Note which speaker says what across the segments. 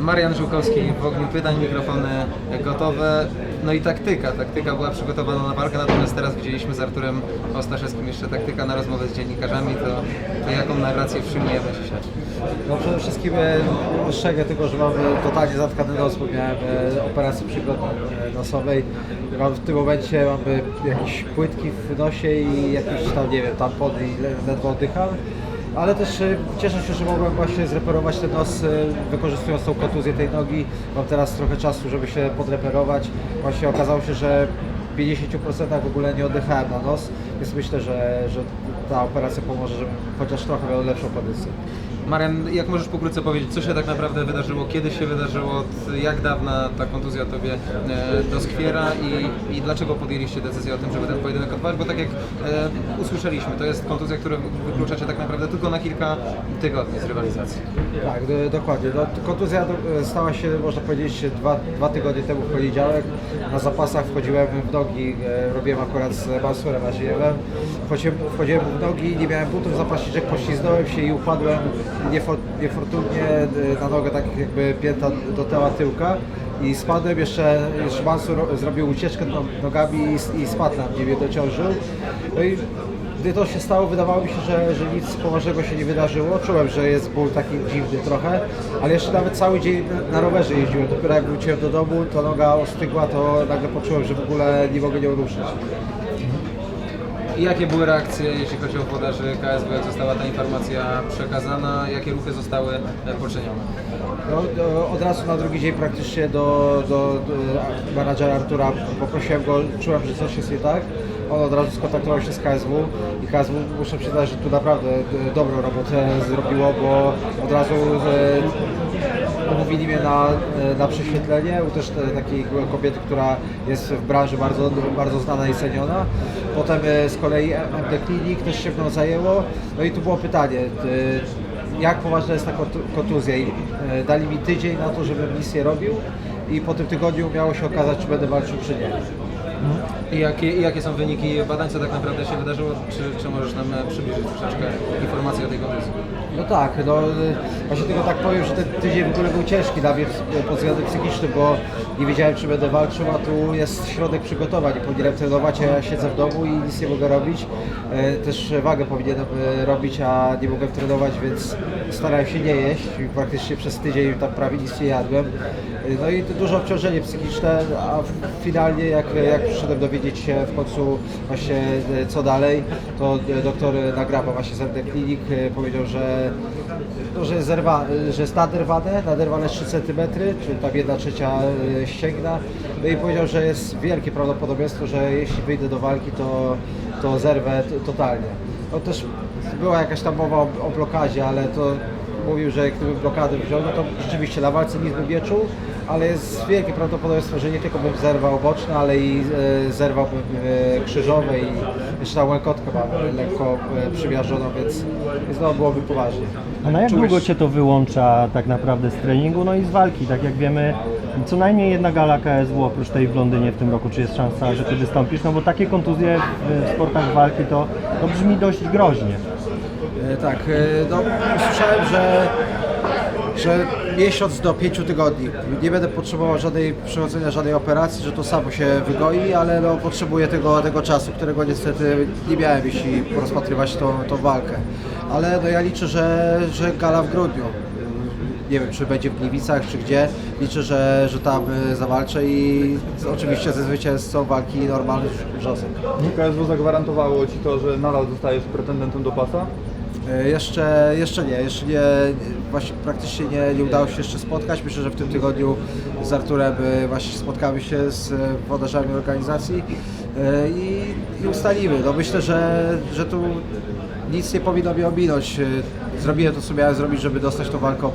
Speaker 1: Marian Żółkowski w ogniu pytań, mikrofony gotowe. No i taktyka. Taktyka była przygotowana na walkę, natomiast teraz widzieliśmy z Arturem Ostaszewskim jeszcze taktyka na rozmowę z dziennikarzami. To, to jaką narrację przyjmujemy dzisiaj?
Speaker 2: No przede wszystkim e, ostrzegę tylko, że mam e, totalnie zatkany nos, bo miałem e, operację przygody e, nosowej. Mam w tym momencie mam e, jakieś płytki w nosie i jakieś tam, nie wiem, tampony i le- ledwo oddycham. Ale też e, cieszę się, że mogłem właśnie zreperować ten nos, e, wykorzystując tą kontuzję tej nogi. Mam teraz trochę czasu, żeby się podreperować. Właśnie okazało się, że w 50% w ogóle nie oddychałem na nos, więc myślę, że, że ta operacja pomoże, żebym chociaż trochę miał lepszą kondycję.
Speaker 1: Marian, jak możesz pokrótce powiedzieć, co się tak naprawdę wydarzyło, kiedy się wydarzyło, jak dawna ta kontuzja Tobie e, doskwiera i, i dlaczego podjęliście decyzję o tym, żeby ten pojedynek odbywać, bo tak jak e, usłyszeliśmy, to jest kontuzja, którą wykluczacie tak naprawdę tylko na kilka tygodni z rywalizacji.
Speaker 2: Tak, do, dokładnie. No, kontuzja do, stała się, można powiedzieć, dwa, dwa tygodnie temu w poniedziałek. Na zapasach wchodziłem w nogi, e, robiłem akurat z Mansurem Aziewem. Wchodziłem, wchodziłem w nogi, nie miałem butów, zapaśniczek, poślizgnąłem się i upadłem niefortunnie e, na nogę, tak jakby pięta do tyła tyłka. I spadłem, jeszcze, jeszcze Mansur zrobił ucieczkę no- nogami i, i spadł na mnie, mnie dociążył. No i gdy to się stało, wydawało mi się, że, że nic poważnego się nie wydarzyło. Czułem, że jest ból taki dziwny trochę, ale jeszcze nawet cały dzień na rowerze jeździłem. Dopiero jak wróciłem do domu, to noga ostygła, to nagle poczułem, że w ogóle nie mogę nią ruszyć.
Speaker 1: I jakie były reakcje, jeśli chodzi o podaży KSW, jak została ta informacja przekazana, jakie ruchy zostały e, poczynione?
Speaker 2: No, od razu na drugi dzień praktycznie do, do, do menadżera Artura poprosiłem go, czułem, że coś jest nie tak. On od razu skontaktował się z KSW i KSW muszę przyznać, że tu naprawdę e, dobrą robotę zrobiło, bo od razu e, umówili mnie na, e, na prześwietlenie u też te, takiej kobiety, która jest w branży bardzo, bardzo znana i ceniona. Potem e, z kolei MD Clinic też się mną zajęło. No i tu było pytanie, e, jak poważna jest ta kontu- kontuzja i dali mi tydzień na to, żebym nic nie robił i po tym tygodniu miało się okazać, czy będę walczył, czy nie.
Speaker 1: I jakie, i jakie są wyniki badań, co tak naprawdę się wydarzyło? Czy, czy możesz nam przybliżyć troszeczkę informacji o tej?
Speaker 2: No tak, no właśnie tylko tak powiem, że ten tydzień w ogóle był ciężki dla mnie pod względem psychicznym, bo nie wiedziałem czy będę walczył, a tu jest środek przygotowań powinienem trenować, a ja siedzę w domu i nic nie mogę robić. E, Też wagę powinienem e, robić, a nie mogłem trenować, więc starałem się nie jeść praktycznie przez tydzień tam prawie nic nie jadłem. E, No i to duże obciążenie psychiczne, a finalnie jak, jak przyszedłem dowiedzieć się w końcu właśnie co dalej, to doktor Nagraba właśnie z e, powiedział, że, no, że, zerwa, że jest naderwane, naderwane 3 cm, czyli tam 1 trzecia e, ścięgna. No i powiedział, że jest wielkie prawdopodobieństwo, że jeśli wyjdę do walki, to, to zerwę totalnie. No też była jakaś tam mowa o, o blokadzie, ale to mówił, że gdybym blokadę wziął, no to rzeczywiście na walce nic bym nie czuł, ale jest wielkie prawdopodobieństwo, że nie tylko bym zerwał boczne, ale i e, zerwałbym e, krzyżowe i jeszcze ta łękotka mam lekko e, więc, więc no byłoby poważnie.
Speaker 3: A na jak
Speaker 1: Czułeś-
Speaker 3: długo Cię to wyłącza tak naprawdę z treningu, no i z walki? Tak jak wiemy, co najmniej jedna gala KSW oprócz tej w Londynie w tym roku, czy jest szansa, że Ty wystąpisz? No bo takie kontuzje w, w sportach walki to, to brzmi dość groźnie.
Speaker 2: E, Tak, e, no usłyszałem, że, że miesiąc do pięciu tygodni. Nie będę potrzebował żadnej przechodzenia żadnej operacji, że to samo się wygoi, ale no, potrzebuję tego, tego czasu, którego niestety nie miałem, jeśli rozpatrywać tą, tą walkę. Ale no, ja liczę, że, że gala w grudniu. Nie wiem, czy będzie w Gliwicach, czy gdzie. Liczę, że, że tam e, zawalczę i oczywiście ze zwycięzcą walki normalny wrzosek.
Speaker 4: KSW zagwarantowało Ci to, że nadal zostajesz pretendentem do pasa?
Speaker 2: E, Jeszcze, jeszcze nie, jeszcze nie, właśnie praktycznie nie, nie udało się jeszcze spotkać. Myślę, że w tym tygodniu z Arturem e, właśnie spotkamy się z e, włodarzami organizacji i, i ustalimy. No myślę, że, że tu nic nie powinno mnie ominąć. Zrobiłem to, co miałem zrobić, żeby dostać tą walkę.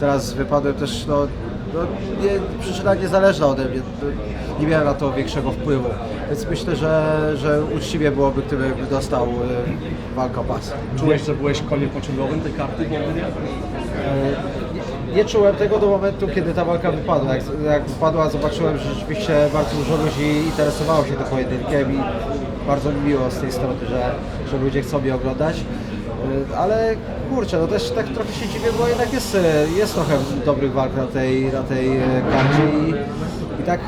Speaker 2: Teraz wypadłem też, no, no nie, przyczyna niezależna ode mnie. Nie miałem na to większego wpływu. Więc myślę, że, że uczciwie byłoby, gdybym dostał e, walkę o pas.
Speaker 5: Czułeś, że byłeś koniem pociągowym tej karty w Londynie?
Speaker 2: Nie, nie czułem tego do momentu, kiedy ta walka wypadła. Jak, jak wypadła, zobaczyłem, że rzeczywiście bardzo dużo ludzi interesowało się tym pojedynkiem i bardzo mi miło z tej strony, że, że ludzie chcą mnie oglądać. Y, Ale kurczę, no też tak trochę się dziwię, bo jednak jest, y, jest trochę dobrych walk na tej, na tej y, karcie i, i tak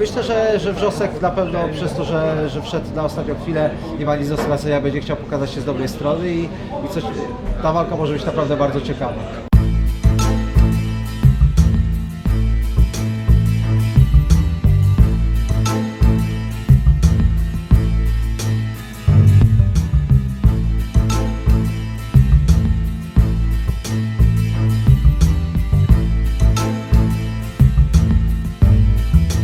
Speaker 2: myślę, że, że Wrzosek na pewno przez to, że, że wszedł na ostatnią chwilę nie ma nic do stracenia, będzie chciał pokazać się z dobrej strony i, i coś, ta walka może być naprawdę bardzo ciekawa.